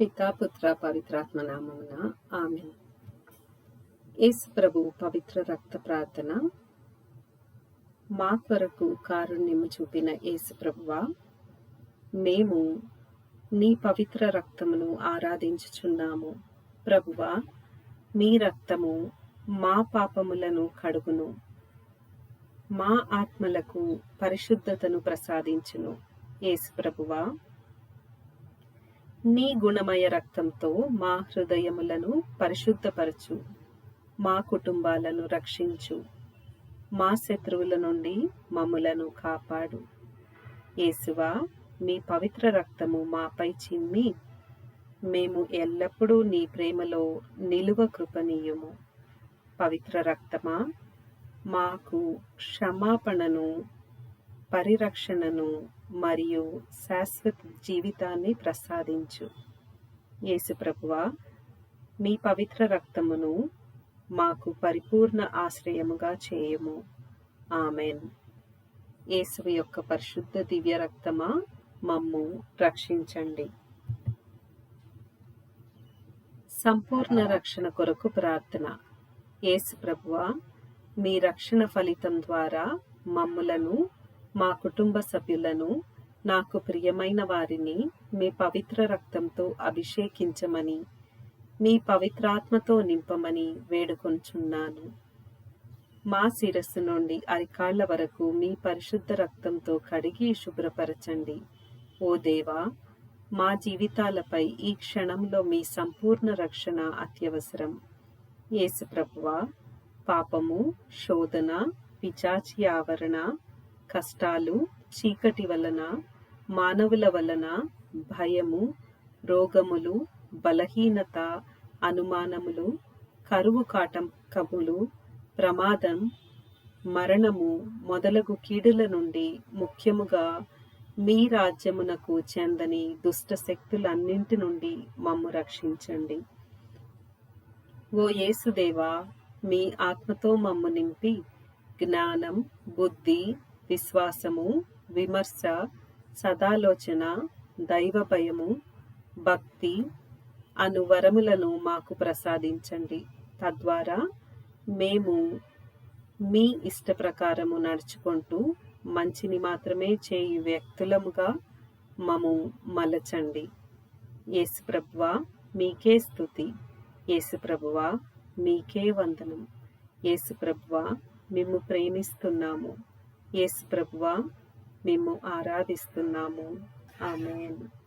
పితా పుత్ర పవిత్రాత్మ నామమున ఆమె యేసు ప్రభు పవిత్ర రక్త ప్రార్థన. మా కొరకు కారుణ్యము చూపిన యేసు ప్రభువా మేము నీ పవిత్ర రక్తమును ఆరాధించుచున్నాము. ప్రభువా మీ రక్తము మా పాపములను కడుగును. మా ఆత్మలకు పరిశుద్ధతను ప్రసాదించును. యేసు ప్రభువా నీ గుణమయ రక్తంతో మా హృదయములను పరిశుద్ధపరచు. మా కుటుంబాలను రక్షించు. మా శత్రువుల నుండి మమ్ములను కాపాడు. యేసువా మీ పవిత్ర రక్తము మాపై చిమ్మి మేము ఎల్లప్పుడూ నీ ప్రేమలో నిలువ కృపనీయము. పవిత్ర రక్తమా మాకు క్షమాపణను పరిరక్షణను మరియు శాశ్వత జీవితాన్ని ప్రసాదించు. యేసుప్రభువా మీ పవిత్ర రక్తమును మాకు పరిపూర్ణ ఆశ్రయముగా చేయము. ఆమెన్. యేసు యొక్క పరిశుద్ధ దివ్య రక్తమా మమ్ము రక్షించండి. సంపూర్ణ రక్షణ కొరకు ప్రార్థన. యేసు ప్రభువ మీ రక్షణ ఫలితం ద్వారా మమ్ములను మా కుటుంబ సభ్యులను నాకు ప్రియమైన వారిని మీ పవిత్ర రక్తంతో అభిషేకించమని మీ పవిత్రాత్మతో నింపమని వేడుకొంచున్నాను. మా శిరస్సు నుండి అరికాళ్ళ వరకు మీ పరిశుద్ధ రక్తంతో కడిగి శుభ్రపరచండి. ఓ దేవా మా జీవితాలపై ఈ క్షణంలో మీ సంపూర్ణ రక్షణ అత్యవసరం. యేసుప్రభువ పాపము శోధన పిచాచి ఆవరణ కష్టాలు చీకటి వలన మానవుల వలన భయము రోగములు బలహీనత అనుమానములు కరువు కాటంకములు ప్రమాదం మరణము మొదలగు కీడుల నుండి ముఖ్యముగా మీ రాజ్యమునకు చెందని దుష్ట శక్తులన్నింటి నుండి మమ్ము రక్షించండి. ఓ యేసుదేవా మీ ఆత్మతో మమ్ము నింపి జ్ఞానం బుద్ధి విశ్వాసము విమర్శ సదాలోచన దైవ భయము భక్తి అను వరములను మాకు ప్రసాదించండి. తద్వారా మేము మీ ఇష్ట ప్రకారము నడుచుకుంటూ మంచిని మాత్రమే చేయు వ్యక్తులముగా మము మలచండి. యేసుప్రభువా మీకే స్థుతి యేసుప్రభువా మీకే వందనం. యేసుప్రభువా మేము ప్రేమిస్తున్నాము. యేసు ప్రభువా మేము ఆరాధిస్తున్నాము. ఆమెను.